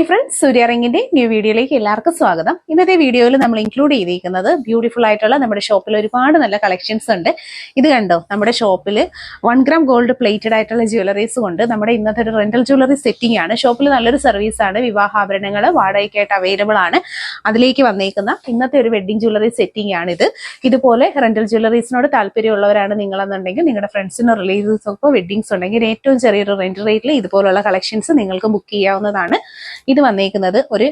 Hi friends സൂര്യറിങ്ങിന്റെ new വീഡിയോയിലേക്ക് എല്ലാവർക്കും സ്വാഗതം. ഇന്നത്തെ വീഡിയോയിൽ നമ്മൾ ഇൻക്ലൂഡ് ചെയ്തിരിക്കുന്നത് ബ്യൂട്ടിഫുൾ ആയിട്ടുള്ള നമ്മുടെ ഷോപ്പിൽ ഒരുപാട് നല്ല കളക്ഷൻസ് ഉണ്ട്. ഇത് കണ്ടോ? നമ്മുടെ ഷോപ്പിൽ വൺ ഗ്രാം ഗോൾഡ് പ്ലേറ്റഡ് ആയിട്ടുള്ള ജ്വല്ലറീസ് കൊണ്ട് നമ്മുടെ ഇന്നത്തെ ഒരു റെന്റൽ ജ്വല്ലറി സെറ്റിംഗ് ആണ്. ഷോപ്പിൽ നല്ലൊരു സർവീസ് ആണ് വിവാഹാഭരണങ്ങൾ വാടകയ്ക്കായിട്ട് അവൈലബിൾ ആണ്. അതിലേക്ക് വന്നേക്കുന്ന ഇന്നത്തെ ഒരു വെഡ്ഡിംഗ് ജ്വല്ലറി സെറ്റിംഗ് ആണ് ഇത് ഇതുപോലെ റെന്റൽ ജ്വല്ലറീസിനോട് താല്പര്യമുള്ളവരാണ് നിങ്ങളെന്നുണ്ടെങ്കിൽ നിങ്ങളുടെ ഫ്രണ്ട്സിനോ റിലേറ്റീവ്സൊക്കെ വെഡിങ്സ് ഉണ്ടെങ്കിൽ ഏറ്റവും ചെറിയൊരു റെന്റ് റേറ്റിൽ ഇതുപോലുള്ള കളക്ഷൻസ് നിങ്ങൾക്ക് ബുക്ക് ചെയ്യാവുന്നതാണ്. ഇത് വന്നേക്കുന്നത് ഒരു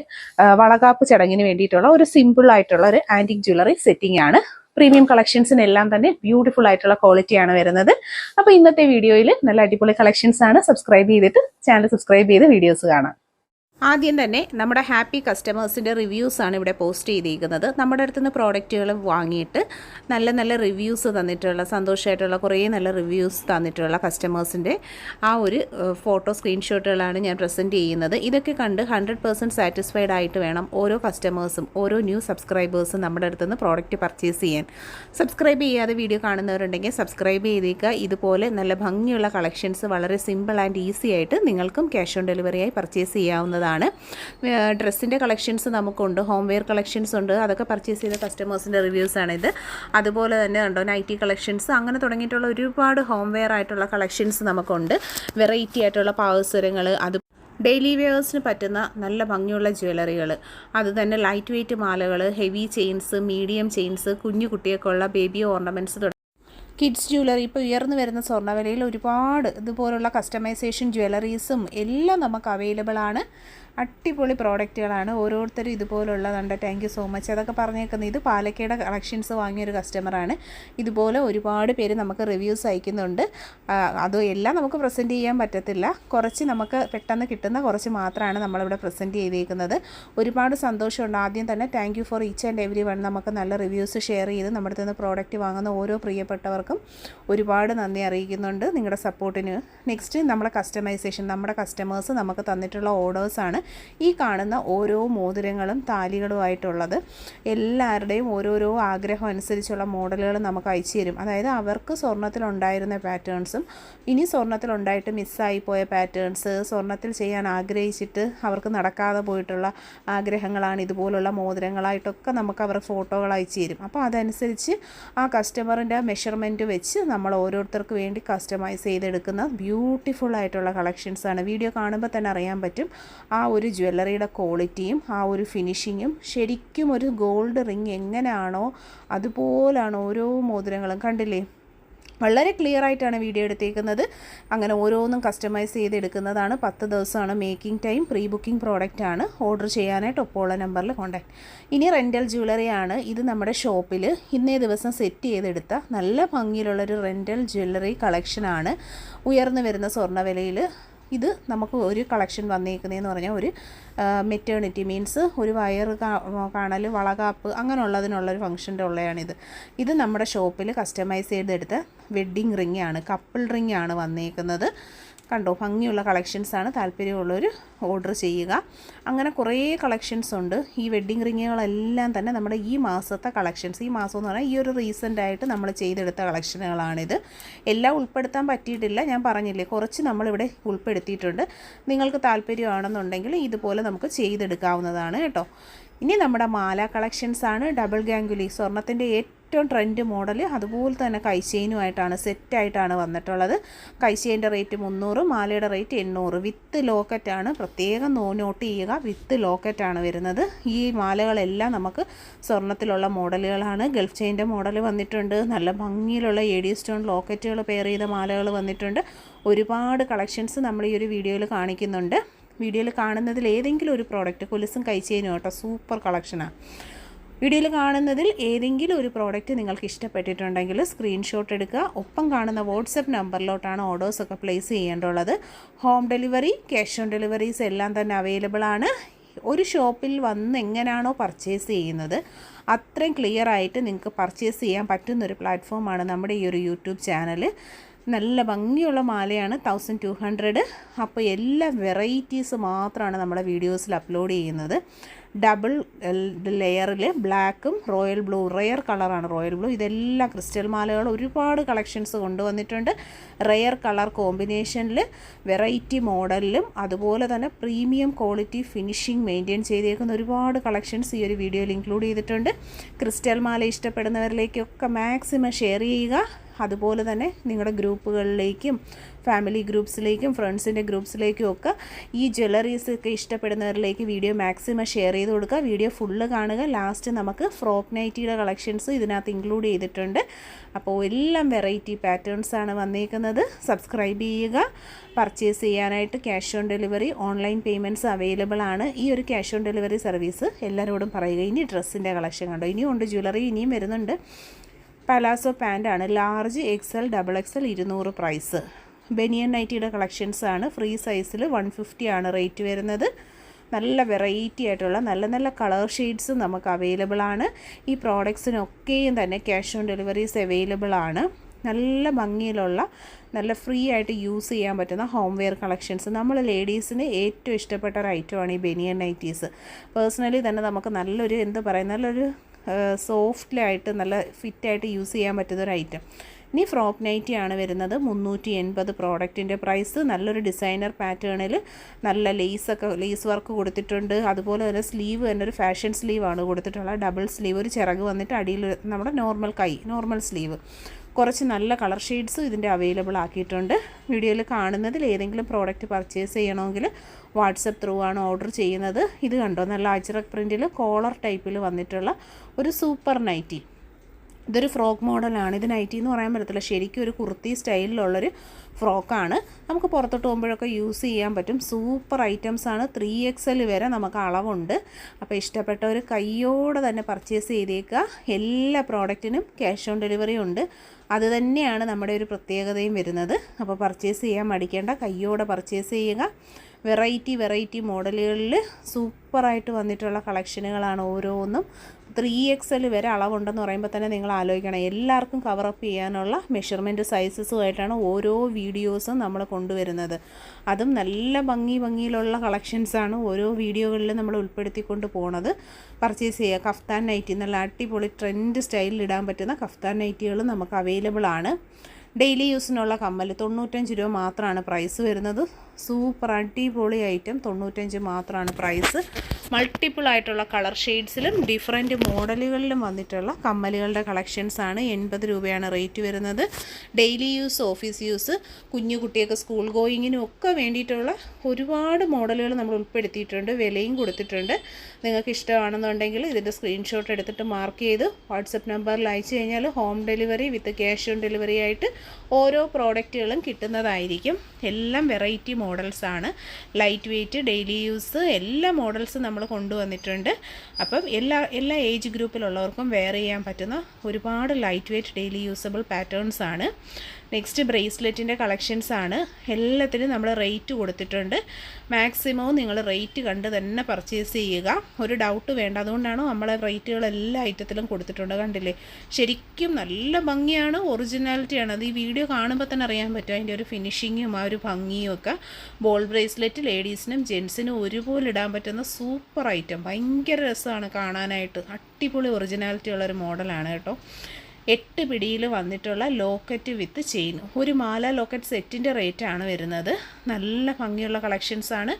വളകാപ്പ് ചടങ്ങിന് വേണ്ടിയിട്ടുള്ള ഒരു സിമ്പിൾ ആയിട്ടുള്ള ഒരു ആന്റിക് ജ്വല്ലറി സെറ്റിംഗ് ആണ്. പ്രീമിയം കളക്ഷൻസിനെല്ലാം തന്നെ ബ്യൂട്ടിഫുൾ ആയിട്ടുള്ള ക്വാളിറ്റി ആണ് വരുന്നത്. അപ്പോൾ ഇന്നത്തെ വീഡിയോയിൽ നല്ല അടിപൊളി കളക്ഷൻസ് ആണ്. സബ്സ്ക്രൈബ് ചെയ്തിട്ട് ചാനൽ സബ്സ്ക്രൈബ് ചെയ്ത് വീഡിയോസ് കാണാം. ആദ്യം തന്നെ നമ്മുടെ ഹാപ്പി കസ്റ്റമേഴ്സിന്റെ റിവ്യൂസാണ് ഇവിടെ പോസ്റ്റ് ചെയ്തിരിക്കുന്നത്. നമ്മുടെ അടുത്തുനിന്ന് പ്രോഡക്റ്റുകൾ വാങ്ങിയിട്ട് നല്ല നല്ല റിവ്യൂസ് തന്നിട്ടുള്ള സന്തോഷമായിട്ടുള്ള കുറേ നല്ല റിവ്യൂസ് തന്നിട്ടുള്ള കസ്റ്റമേഴ്സിന്റെ ആ ഒരു ഫോട്ടോ സ്ക്രീൻഷോട്ടുകളാണ് ഞാൻ പ്രസന്റ് ചെയ്യുന്നത്. ഇതൊക്കെ കണ്ട് ഹൺഡ്രഡ് പേഴ്സന്റ് സാറ്റിസ്ഫൈഡ് ആയിട്ട് വേണം ഓരോ കസ്റ്റമേഴ്സും ഓരോ ന്യൂ സബ്സ്ക്രൈബേഴ്സും നമ്മുടെ അടുത്തുനിന്ന് പ്രോഡക്റ്റ് പർച്ചേസ് ചെയ്യാൻ. സബ്സ്ക്രൈബ് ചെയ്യാതെ വീഡിയോ കാണുന്നവരുണ്ടെങ്കിൽ സബ്സ്ക്രൈബ് ചെയ്തേക്കുക. ഇതുപോലെ നല്ല ഭംഗിയുള്ള കളക്ഷൻസ് വളരെ സിമ്പിൾ ആൻഡ് ഈസി ആയിട്ട് നിങ്ങൾക്കും ക്യാഷ് ഓൺ ഡെലിവറിയായി പർച്ചേസ് ചെയ്യാവുന്നതാണ്. ഡ്രസ്സിന്റെ കളക്ഷൻസ് നമുക്കുണ്ട്. ഹോംവെയർ കളക്ഷൻസ് ഉണ്ട്. അതൊക്കെ പർച്ചേസ് ചെയ്ത കസ്റ്റമേഴ്സിന്റെ റിവ്യൂസ് ആണിത് അതുപോലെ തന്നെ ഉണ്ടോ നൈറ്റി കളക്ഷൻസ് അങ്ങനെ തുടങ്ങിയിട്ടുള്ള ഒരുപാട് ഹോംവെയർ ആയിട്ടുള്ള കളക്ഷൻസ് നമുക്കുണ്ട്. വെറൈറ്റി ആയിട്ടുള്ള പാവസരങ്ങൾ അത് ഡെയിലി വെയേഴ്സിന് പറ്റുന്ന നല്ല ഭംഗിയുള്ള ജ്വല്ലറികൾ അതുതന്നെ ലൈറ്റ് വെയ്റ്റ് മാലകൾ ഹെവി ചെയിൻസ് മീഡിയം ചെയിൻസ് കുഞ്ഞു കുട്ടികൾക്കുള്ള ബേബി ഓർണമെന്റ്സ് കിഡ്സ് ജ്വല്ലറി ഇപ്പോൾ ഉയർന്നു വരുന്ന സ്വർണവിലയിൽ ഒരുപാട് ഇതുപോലുള്ള കസ്റ്റമൈസേഷൻ ജ്വല്ലറീസും എല്ലാം നമുക്ക് അവൈലബിൾ ആണ്. അടിപൊളി പ്രോഡക്റ്റുകളാണ്. ഓരോരുത്തരും ഇതുപോലുള്ളതുണ്ട് താങ്ക് യു സോ മച്ച് അതൊക്കെ പറഞ്ഞേക്കുന്നത് ഇത് പാലക്കയുടെ കളക്ഷൻസ് വാങ്ങിയൊരു കസ്റ്റമറാണ് ഇതുപോലെ ഒരുപാട് പേര് നമുക്ക് റിവ്യൂസ് അയക്കുന്നുണ്ട്. അത് എല്ലാം നമുക്ക് പ്രസന്റ് ചെയ്യാൻ പറ്റത്തില്ല. കുറച്ച് നമുക്ക് പെട്ടെന്ന് കിട്ടുന്ന കുറച്ച് മാത്രമാണ് നമ്മളിവിടെ പ്രസന്റ് ചെയ്തേക്കുന്നത്. ഒരുപാട് സന്തോഷമുണ്ട്. ആദ്യം തന്നെ thank for each and every one നമുക്ക് നല്ല റിവ്യൂസ് ഷെയർ ചെയ്ത് നമ്മുടെ നിന്ന് പ്രോഡക്റ്റ് വാങ്ങുന്ന ഓരോ പ്രിയപ്പെട്ടവർക്കും ഒരുപാട് നന്ദി അറിയിക്കുന്നുണ്ട് നിങ്ങളുടെ സപ്പോർട്ടിന് നെക്സ്റ്റ് നമ്മുടെ കസ്റ്റമൈസേഷൻ നമ്മുടെ കസ്റ്റമേഴ്സ് നമുക്ക് തന്നിട്ടുള്ള ഓർഡേഴ്സാണ് ഈ കാണുന്ന ഓരോ മോതിരങ്ങളും താലികളുമായിട്ടുള്ളത് എല്ലാവരുടെയും ഓരോരോ ആഗ്രഹം അനുസരിച്ചുള്ള മോഡലുകൾ നമുക്ക് അയച്ചു തരും. അതായത് അവർക്ക് സ്വർണത്തിലുണ്ടായിരുന്ന പാറ്റേൺസും ഇനി സ്വർണത്തിലുണ്ടായിട്ട് മിസ്സായി പോയ പാറ്റേൺസ് സ്വർണത്തിൽ ചെയ്യാൻ ആഗ്രഹിച്ചിട്ട് അവർക്ക് നടക്കാതെ പോയിട്ടുള്ള ആഗ്രഹങ്ങളാണ് ഇതുപോലുള്ള മോതിരങ്ങളായിട്ടൊക്കെ നമുക്ക് അവർ ഫോട്ടോകൾ അയച്ചു തരും. അപ്പോൾ അതനുസരിച്ച് ആ കസ്റ്റമറിന്റെ മെഷർമെന്റ് വെച്ച് നമ്മൾ ഓരോരുത്തർക്ക് വേണ്ടി കസ്റ്റമൈസ് ചെയ്തെടുക്കുന്ന ബ്യൂട്ടിഫുൾ ആയിട്ടുള്ള കളക്ഷൻസാണ്. വീഡിയോ കാണുമ്പോൾ തന്നെ അറിയാൻ പറ്റും. ആ ജ്വല്ലറിയുടെ ക്വാളിറ്റിയും ആ ഒരു ഫിനിഷിങ്ങും ശരിക്കും ഒരു ഗോൾഡ് റിങ് എങ്ങനെയാണോ അതുപോലാണ് ഓരോ മോതിരങ്ങളും. കണ്ടില്ലേ? വളരെ ക്ലിയർ ആയിട്ടാണ് വീഡിയോ എടുത്തേക്കുന്നത്. അങ്ങനെ ഓരോന്നും കസ്റ്റമൈസ് ചെയ്ത് ചെയ്തെടുക്കുന്നതാണ്. പത്ത് ദിവസമാണ് making time pre booking product ആണ്. ഓർഡർ ചെയ്യാനായിട്ട് ഒപ്പമുള്ള നമ്പറിൽ കോൺടാക്ട് ഇനി റെന്റൽ ജ്വല്ലറി ആണ്. ഇത് നമ്മുടെ ഷോപ്പിൽ ഇന്നേ ദിവസം സെറ്റ് ചെയ്തെടുത്ത നല്ല ഭംഗിയിലുള്ളൊരു റെന്റൽ ജ്വല്ലറി കളക്ഷനാണ് ഉയർന്നു വരുന്ന സ്വർണവിലയിൽ ഇത് നമുക്ക് ഒരു കളക്ഷൻ വന്നേക്കുന്നതെന്ന് പറഞ്ഞാൽ ഒരു മെറ്റേണിറ്റി മീൻസ് ഒരു വയർ കാണൽ വളകാപ്പ് അങ്ങനെയുള്ളതിനുള്ളൊരു ഫംഗ്ഷന്റെ ഉള്ളതാണിത് ഇത് നമ്മുടെ ഷോപ്പിൽ കസ്റ്റമൈസ് ചെയ്തെടുത്ത വെഡ്ഡിങ് റിംഗ് ആണ് കപ്പിൾ റിംഗ് ആണ് വന്നേക്കുന്നത്. കണ്ടോ ഭംഗിയുള്ള കളക്ഷൻസാണ് താല്പര്യമുള്ളവർ ഓർഡർ ചെയ്യുക. അങ്ങനെ കുറേ കളക്ഷൻസ് ഉണ്ട്. ഈ വെഡ്ഡിങ് റിങ്ങുകളെല്ലാം തന്നെ നമ്മുടെ ഈ മാസത്തെ കളക്ഷൻസ് ഈ മാസം എന്ന് പറഞ്ഞാൽ ഈ ഒരു റീസെന്റ് ആയിട്ട് നമ്മൾ ചെയ്തെടുത്ത കളക്ഷനുകളാണിത് എല്ലാം ഉൾപ്പെടുത്താൻ പറ്റിയിട്ടില്ല ഞാൻ പറഞ്ഞില്ലേ കുറച്ച് നമ്മളിവിടെ ഉൾപ്പെടുത്തിയിട്ടുണ്ട്. നിങ്ങൾക്ക് താല്പര്യമാണെന്നുണ്ടെങ്കിൽ ഇതുപോലെ നമുക്ക് ചെയ്തെടുക്കാവുന്നതാണ് കേട്ടോ. ഇനി നമ്മുടെ മാല കളക്ഷൻസാണ് ഡബിൾ ഗാംഗുലി സ്വർണത്തിന്റെ ഏറ്റവും ട്രെൻഡ് മോഡൽ അതുപോലെ തന്നെ കൈശേനുമായിട്ടാണ് സെറ്റായിട്ടാണ് വന്നിട്ടുള്ളത്. കൈശേന്റെ റേറ്റ് മുന്നൂറ് മാലയുടെ റേറ്റ് എണ്ണൂറ്. വിത്ത് ലോക്കറ്റാണ് പ്രത്യേകം നോട്ട് ചെയ്യുക. വിത്ത് ലോക്കറ്റാണ് വരുന്നത്. ഈ മാലകളെല്ലാം നമുക്ക് സ്വർണത്തിലുള്ള മോഡലുകളാണ്. ഗൾഫ് ചെയിന്റെ മോഡൽ വന്നിട്ടുണ്ട്. നല്ല ഭംഗിയിലുള്ള എ ഡി സ്റ്റോൺ ലോക്കറ്റുകൾ പെയർ ചെയ്ത മാലകൾ വന്നിട്ടുണ്ട്. ഒരുപാട് കളക്ഷൻസ് നമ്മൾ ഈ ഒരു വീഡിയോയിൽ കാണിക്കുന്നുണ്ട്. വീഡിയോയിൽ കാണുന്നതിൽ ഏതെങ്കിലും ഒരു പ്രോഡക്റ്റ് കൊലുസും ചെയ്യുന്നു കേട്ടോ സൂപ്പർ കളക്ഷനാണ് വീഡിയോയിൽ കാണുന്നതിൽ ഏതെങ്കിലും ഒരു പ്രോഡക്റ്റ് നിങ്ങൾക്ക് ഇഷ്ടപ്പെട്ടിട്ടുണ്ടെങ്കിൽ സ്ക്രീൻഷോട്ട് എടുക്കുക. ഒപ്പം കാണുന്ന വാട്സപ്പ് നമ്പറിലോട്ടാണ് ഓർഡേഴ്സൊക്കെ place ചെയ്യേണ്ടുള്ളത് home delivery cash on deliveries എല്ലാം തന്നെ അവൈലബിൾ ആണ്. ഒരു ഷോപ്പിൽ വന്ന് എങ്ങനെയാണോ പർച്ചേസ് ചെയ്യുന്നത് അത്രയും ക്ലിയർ ആയിട്ട് നിങ്ങൾക്ക് പർച്ചേസ് ചെയ്യാൻ പറ്റുന്നൊരു പ്ലാറ്റ്ഫോമാണ് നമ്മുടെ ഈ ഒരു യൂട്യൂബ് ചാനൽ നല്ല ഭംഗിയുള്ള മാലയാണ് തൗസൻഡ് ടു ഹൺഡ്രഡ്. അപ്പോൾ എല്ലാ വെറൈറ്റീസ് മാത്രമാണ് നമ്മുടെ വീഡിയോസിൽ അപ്ലോഡ് ചെയ്യുന്നത്. ഡബിൾ ലെയറിൽ ബ്ലാക്കും റോയൽ ബ്ലൂ റെയർ കളറാണ് റോയൽ ബ്ലൂ. ഇതെല്ലാം ക്രിസ്റ്റൽ മാലകൾ ഒരുപാട് കളക്ഷൻസ് കൊണ്ടുവന്നിട്ടുണ്ട്. റെയർ കളർ കോമ്പിനേഷനിൽ വെറൈറ്റി മോഡലിലും അതുപോലെ തന്നെ പ്രീമിയം ക്വാളിറ്റി ഫിനിഷിംഗ് മെയിന്റെയിൻ ചെയ്തേക്കുന്ന ഒരുപാട് കളക്ഷൻസ് ഈ ഒരു വീഡിയോയിൽ ഇൻക്ലൂഡ് ചെയ്തിട്ടുണ്ട്. ക്രിസ്റ്റൽ മാല ഇഷ്ടപ്പെടുന്നവരിലേക്കൊക്കെ മാക്സിമം ഷെയർ ചെയ്യുക. അതുപോലെ തന്നെ നിങ്ങളുടെ ഗ്രൂപ്പുകളിലേക്കും ഫാമിലി ഗ്രൂപ്പ്സിലേക്കും ഫ്രണ്ട്സിന്റെ ഗ്രൂപ്പ്സിലേക്കും ഒക്കെ ഈ ജ്വല്ലറീസ് ഒക്കെ ഇഷ്ടപ്പെടുന്നവരിലേക്ക് വീഡിയോ മാക്സിമം ഷെയർ ചെയ്ത് കൊടുക്കുക. വീഡിയോ ഫുള്ള് കാണുക. ലാസ്റ്റ് നമുക്ക് ഫ്രോക്ക് നൈറ്റിയുടെ കളക്ഷൻസ് ഇതിനകത്ത് ഇൻക്ലൂഡ് ചെയ്തിട്ടുണ്ട്. അപ്പോൾ എല്ലാം വെറൈറ്റി പാറ്റേൺസാണ് വന്നേക്കുന്നത്. സബ്സ്ക്രൈബ് ചെയ്യുക. പർച്ചേസ് ചെയ്യാനായിട്ട് cash on delivery online payments available ആണ്. ഈ ഒരു ക്യാഷ് ഓൺ ഡെലിവറി സർവീസ് എല്ലാവരോടും പറയുക. ഇനി ഡ്രസ്സിന്റെ കളക്ഷൻ കണ്ടോ? ഇനിയും ഉണ്ട്. ജ്വല്ലറി ഇനിയും വരുന്നുണ്ട്. പലാസോ പാന്റാണ് ലാർജ് എക്സൽ ഡബിൾ എക്സൽ ഇരുന്നൂറ് പ്രൈസ്. ബെനിയൻ നൈറ്റിയുടെ കളക്ഷൻസ് ആണ്. ഫ്രീ സൈസിൽ വൺ ഫിഫ്റ്റി ആണ് റേറ്റ് വരുന്നത്. നല്ല വെറൈറ്റി ആയിട്ടുള്ള നല്ല നല്ല കളർ ഷെയ്ഡ്സ് നമുക്ക് അവൈലബിൾ ആണ്. ഈ പ്രോഡക്ട്സിനൊക്കെയും തന്നെ ക്യാഷ് ഓൺ ഡെലിവറീസ് അവൈലബിൾ ആണ്. നല്ല ഭംഗിയിലുള്ള നല്ല ഫ്രീ ആയിട്ട് യൂസ് ചെയ്യാൻ പറ്റുന്ന ഹോംവെയർ കളക്ഷൻസ് നമ്മൾ ലേഡീസിന് ഏറ്റവും ഇഷ്ടപ്പെട്ട ഒരു ഐറ്റമാണ് ഈ ബെനിയൻ നൈറ്റീസ്. പേഴ്സണലി തന്നെ നമുക്ക് നല്ലൊരു എന്ത് പറയുക നല്ലൊരു സോഫ്റ്റ്ലായിട്ട് നല്ല ഫിറ്റായിട്ട് യൂസ് ചെയ്യാൻ പറ്റുന്ന ഒരു ഐറ്റം. ഇനി ഫ്രോക്ക് നൈറ്റി ആണ് വരുന്നത്. മുന്നൂറ്റി എൺപത് പ്രോഡക്റ്റിന്റെ പ്രൈസ്. നല്ലൊരു ഡിസൈനർ പാറ്റേണിൽ നല്ല ലേസൊക്കെ ലേസ് വർക്ക് കൊടുത്തിട്ടുണ്ട്. അതുപോലെ തന്നെ സ്ലീവ് തന്നെ ഒരു ഫാഷൻ സ്ലീവാണ് കൊടുത്തിട്ടുള്ളത്. ഡബിൾ സ്ലീവ് ഒരു ചിറക് വന്നിട്ട് അടിയിൽ നമ്മുടെ നോർമൽ കൈ നോർമൽ സ്ലീവ്. കുറച്ച് നല്ല കളർ ഷെയ്ഡ്സും ഇതിന്റെ അവൈലബിൾ ആക്കിയിട്ടുണ്ട്. വീഡിയോയിൽ കാണുന്നതിൽ ഏതെങ്കിലും പ്രോഡക്റ്റ് പർച്ചേസ് ചെയ്യണമെങ്കിൽ വാട്സപ്പ് ത്രൂ ആണ് ഓർഡർ ചെയ്യുന്നത്. ഇത് കണ്ടോ? നല്ല അജ്രക് പ്രിന്റിൽ കോളർ ടൈപ്പിൽ വന്നിട്ടുള്ള ഒരു സൂപ്പർ നൈറ്റി ഇതൊരു ഫ്രോക്ക് മോഡലാണ് ഇത് നൈറ്റി എന്ന് പറയാൻ പറ്റത്തില്ല. ശരിക്കും ഒരു കുർത്തി സ്റ്റൈലിലുള്ളൊരു ഫ്രോക്കാണ്. നമുക്ക് പുറത്തോട്ട് പോകുമ്പോഴൊക്കെ യൂസ് ചെയ്യാൻ പറ്റും. സൂപ്പർ ഐറ്റംസ് ആണ്. ത്രീ എക്സൽ വരെ നമുക്ക് അളവുണ്ട്. അപ്പോൾ ഇഷ്ടപ്പെട്ടവർ കയ്യോടെ തന്നെ പർച്ചേസ് ചെയ്തേക്കുക. എല്ലാ പ്രോഡക്റ്റിനും ക്യാഷ് ഓൺ ഡെലിവറി ഉണ്ട്. അത് തന്നെയാണ് നമ്മുടെ ഒരു പ്രത്യേകതയും വരുന്നത്. അപ്പോൾ പർച്ചേസ് ചെയ്യാൻ മടിക്കേണ്ട. കയ്യോടെ പർച്ചേസ് ചെയ്യുക. വെറൈറ്റി വെറൈറ്റി മോഡലുകളിൽ സൂപ്പറായിട്ട് വന്നിട്ടുള്ള കളക്ഷനുകളാണ് ഓരോന്നും. ത്രീ എക്സൽ വരെ അളവുണ്ടെന്ന് പറയുമ്പോൾ തന്നെ നിങ്ങൾ ആലോചിക്കണം. എല്ലാവർക്കും കവറപ്പ് ചെയ്യാനുള്ള മെഷർമെന്റ് സൈസസുമായിട്ടാണ് ഓരോ വീഡിയോസും നമ്മൾ കൊണ്ടുവരുന്നത്. അതും നല്ല ഭംഗി ഭംഗിയിലുള്ള കളക്ഷൻസാണ് ഓരോ വീഡിയോകളിലും നമ്മൾ ഉൾപ്പെടുത്തിക്കൊണ്ട് പോണത്. പർച്ചേസ് ചെയ്യുക. കഫ്താൻ നൈറ്റി നല്ല അടിപൊളി ട്രെൻഡ് സ്റ്റൈലിൽ ഇടാൻ പറ്റുന്ന കഫ്താൻ നൈറ്റികൾ നമുക്ക് അവൈലബിൾ ആണ്. ഡെയിലി യൂസിനുള്ള കമ്മൽ തൊണ്ണൂറ്റഞ്ച് രൂപ മാത്രമാണ് പ്രൈസ് വരുന്നത്. സൂപ്പർ അടിപൊളി ഐറ്റം. തൊണ്ണൂറ്റഞ്ച് മാത്രമാണ് പ്രൈസ് മൾട്ടിപ്പിൾ ആയിട്ടുള്ള കളർ ഷെയ്ഡ്സിലും ഡിഫറെന്റ് മോഡലുകളിലും വന്നിട്ടുള്ള കമ്മലുകളുടെ കളക്ഷൻസ് ആണ്. എൺപത് രൂപയാണ് റേറ്റ് വരുന്നത്. ഡെയിലി യൂസ് ഓഫീസ് യൂസ് കുഞ്ഞു കുട്ടിയൊക്കെ സ്കൂൾ ഗോയിങ്ങിനും ഒക്കെ വേണ്ടിയിട്ടുള്ള ഒരുപാട് മോഡലുകൾ നമ്മൾ ഉൾപ്പെടുത്തിയിട്ടുണ്ട് വിലയും കൊടുത്തിട്ടുണ്ട്. നിങ്ങൾക്ക് ഇഷ്ടമാണെന്നുണ്ടെങ്കിൽ ഇതിന്റെ സ്ക്രീൻഷോട്ട് എടുത്തിട്ട് മാർക്ക് ചെയ്ത് വാട്സപ്പ് നമ്പറിൽ അയച്ചു കഴിഞ്ഞാൽ home delivery with cash on delivery ആയിട്ട് ഓരോ പ്രോഡക്റ്റുകളും കിട്ടുന്നതായിരിക്കും. എല്ലാം വെറൈറ്റി മോഡൽസ് ആണ്. ലൈറ്റ് വെയ്റ്റ് ഡെയിലി യൂസ് എല്ലാ മോഡൽസും നമ്മൾ കൊണ്ടുവന്നിട്ടുണ്ട്. അപ്പം എല്ലാ എല്ലാ ഏജ് ഗ്രൂപ്പിലുള്ളവർക്കും വെയർ ചെയ്യാൻ പറ്റുന്ന ഒരുപാട് ലൈറ്റ് വെയ്റ്റ് ഡെയിലി യൂസബിൾ പാറ്റേൺസാണ് നെക്സ്റ്റ് ബ്രേസ്ലെറ്റിന്റെ കളക്ഷൻസ് ആണ്. എല്ലാത്തിനും നമ്മൾ റേറ്റ് കൊടുത്തിട്ടുണ്ട്. മാക്സിമം നിങ്ങൾ റേറ്റ് കണ്ട് തന്നെ പർച്ചേസ് ചെയ്യുക. ഒരു ഡൗട്ട് വേണ്ട. അതുകൊണ്ടാണ് നമ്മൾ റേറ്റുകൾ എല്ലാ ഐറ്റത്തിലും കൊടുത്തിട്ടുണ്ട്. കണ്ടില്ലേ? ശരിക്കും നല്ല ഭംഗിയാണ്. ഒറിജിനാലിറ്റിയാണ് അത് ഈ വീഡിയോ കാണുമ്പോൾ തന്നെ അറിയാൻ പറ്റും. അതിന്റെ ഒരു ഫിനിഷിങ്ങും ആ ഒരു ഭംഗിയും ഒക്കെ. ബോൾ ബ്രേസ്ലെറ്റ് ലേഡീസിനും ജെൻസിനും ഒരുപോലെ ഇടാൻ പറ്റുന്ന സൂപ്പർ ഐറ്റം ഭയങ്കര രസമാണ് കാണാനായിട്ട്. അടിപൊളി ഒറിജിനാലിറ്റി ഉള്ളൊരു മോഡലാണ് കേട്ടോ. എട്ട് പിടിയിൽ വന്നിട്ടുള്ള ലോക്കറ്റ് വിത്ത് ചെയിൻ. ഒരു മാല ലോക്കറ്റ് സെറ്റിന്റെ റേറ്റാണ് വരുന്നത്. നല്ല ഭംഗിയുള്ള കളക്ഷൻസാണ്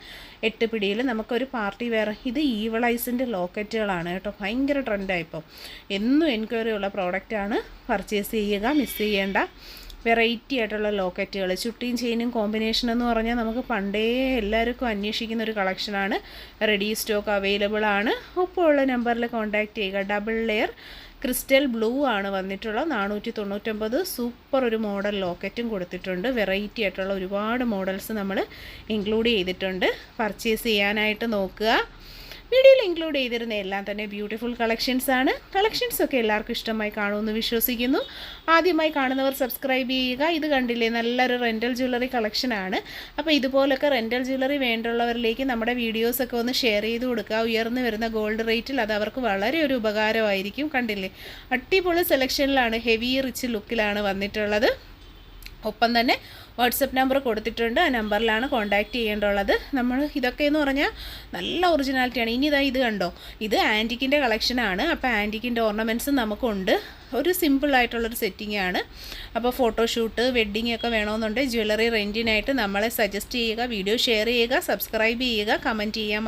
എട്ട് പിടിയിൽ നമുക്കൊരു പാർട്ടി വെയർ. ഇത് ഈവളൈസിന്റെ ലോക്കറ്റുകളാണ് കേട്ടോ. ഭയങ്കര ട്രെൻഡായിപ്പോൾ എന്നും എൻക്വയറി ഉള്ള പ്രോഡക്റ്റാണ് പർച്ചേസ് ചെയ്യുക മിസ് ചെയ്യേണ്ട. വെറൈറ്റി ആയിട്ടുള്ള ലോക്കറ്റുകൾ. ചുട്ടിയും ചെയിനും കോമ്പിനേഷൻ എന്ന് പറഞ്ഞാൽ നമുക്ക് പണ്ടേ എല്ലാവർക്കും അന്വേഷിക്കുന്ന ഒരു കളക്ഷനാണ് റെഡി സ്റ്റോക്ക് അവൈലബിൾ ആണ്. ഒപ്പം ഉള്ള നമ്പറിൽ കോൺടാക്റ്റ് ചെയ്യുക. ഡബിൾ ലെയർ ക്രിസ്റ്റൽ ബ്ലൂ ആണ് വന്നിട്ടുള്ള നാനൂറ്റി തൊണ്ണൂറ്റൊമ്പത് സൂപ്പർ ഒരു മോഡൽ ലോക്കറ്റും കൊടുത്തിട്ടുണ്ട്. വെറൈറ്റി ആയിട്ടുള്ള ഒരുപാട് മോഡൽസ് നമ്മൾ ഇൻക്ലൂഡ് ചെയ്തിട്ടുണ്ട്. പർച്ചേസ് ചെയ്യാനായിട്ട് നോക്കുക. വീഡിയോയിൽ ഇൻക്ലൂഡ് ചെയ്തിരുന്ന എല്ലാം തന്നെ ബ്യൂട്ടിഫുൾ കളക്ഷൻസ് ആണ്. കളക്ഷൻസ് ഒക്കെ എല്ലാവർക്കും ഇഷ്ടമായി കാണുമെന്ന് വിശ്വസിക്കുന്നു. ആദ്യമായി കാണുന്നവർ സബ്സ്ക്രൈബ് ചെയ്യുക. ഇത് കണ്ടില്ലേ? നല്ലൊരു റെന്റൽ ജ്വല്ലറി കളക്ഷനാണ് അപ്പോൾ ഇതുപോലൊക്കെ റെന്റൽ ജ്വല്ലറി വേണ്ടുള്ളവരിലേക്ക് നമ്മുടെ വീഡിയോസൊക്കെ ഒന്ന് ഷെയർ ചെയ്ത് കൊടുക്കുക. ഉയർന്നു വരുന്ന ഗോൾഡ് റേറ്റിൽ അത് അവർക്ക് വളരെ ഒരു ഉപകാരമായിരിക്കും. കണ്ടില്ലേ? അടിപൊളി സെലക്ഷനിലാണ് ഹെവി റിച്ച് ലുക്കിലാണ് വന്നിട്ടുള്ളത്. ഒപ്പം തന്നെ വാട്സപ്പ് നമ്പർ കൊടുത്തിട്ടുണ്ട്. ആ നമ്പറിലാണ് കോൺടാക്റ്റ് ചെയ്യേണ്ടുള്ളത് നമ്മൾ ഇതൊക്കെ എന്ന് പറഞ്ഞാൽ നല്ല ഒറിജിനാലിറ്റിയാണ് ഇനി ഇതാ ഇത് കണ്ടോ? ഇത് ആന്റിക്കിന്റെ കളക്ഷനാണ് അപ്പോൾ ആന്റിക്കിന്റെ ഓർണമെന്റ്സും നമുക്കുണ്ട്. ഒരു സിമ്പിൾ ആയിട്ടുള്ളൊരു സെറ്റിംഗ് ആണ്. അപ്പോൾ ഫോട്ടോഷൂട്ട് വെഡ്ഡിംഗ് ഒക്കെ വേണമെന്നുണ്ടെങ്കിൽ ജ്വല്ലറി റെന്റിനായിട്ട് നമ്മളെ സജസ്റ്റ് ചെയ്യുക വീഡിയോ ഷെയർ ചെയ്യുക സബ്സ്ക്രൈബ് ചെയ്യുക കമന്റ് ചെയ്യുക